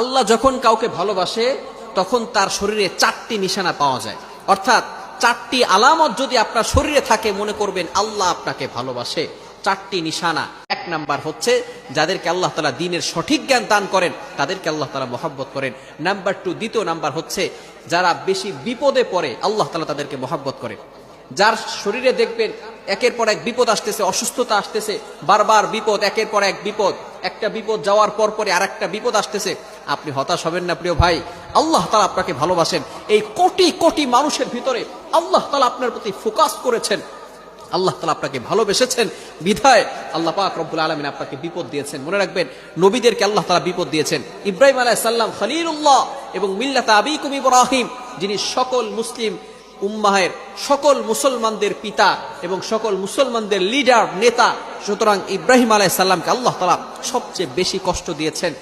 আল্লাহ যখন কাউকে ভালোবাসে, তখন তার শরীরে চারটি নিশানা পাওয়া যায়। অর্থাৎ চারটি আলামত যদি আপনার শরীরে থাকে, মনে করবেন আল্লাহ আপনাকে ভালোবাসে। চারটি নিশানা। এক নাম্বার হচ্ছে, যাদেরকে আল্লাহ তালা দিনের সঠিক জ্ঞান দান করেন, তাদেরকে আল্লাহ তালা মহাব্বত করেন। নাম্বার টু, দ্বিতীয় নাম্বার হচ্ছে, যারা বেশি বিপদে পড়ে, আল্লাহ তালা তাদেরকে মহাব্বত করেন। যার শরীরে দেখবেন, একের পর এক বিপদ আসতেছে, অসুস্থতা আসতেছে, বারবার বিপদ, একের পর এক বিপদ। একটা বিপদ যাওয়ার পর পরে আর একটা বিপদ আসতেছে। আপনি হতাশ হবেন না, প্রিয় ভাই। আল্লাহ তালা আপনাকে ভালোবাসেন। এই কোটি কোটি মানুষের ভিতরে আল্লাহ তালা আপনার প্রতি ফোকাস করেছেন। আল্লাহ তালা আপনাকে ভালোবেসেছেন। বিধায় আল্লাহ পাক রব্বুল আলমিন আপনাকে বিপদ দিয়েছেন। মনে রাখবেন, নবীদেরকে আল্লাহ তালা বিপদ দিয়েছেন। ইব্রাহিম আলাহ সাল্লাম খলিলুল্লাহ এবং মিল্লাতা আবিকুম ইব্রাহিম, যিনি সকল মুসলিম উম্মাহের সকল মুসলমানদের পিতা এবং সকল মুসলমানদের লিডার নেতা, সুতরাং ইব্রাহিম আলাহ সাল্লামকে আল্লাহ তালা সবচেয়ে বেশি কষ্ট দিয়েছেন।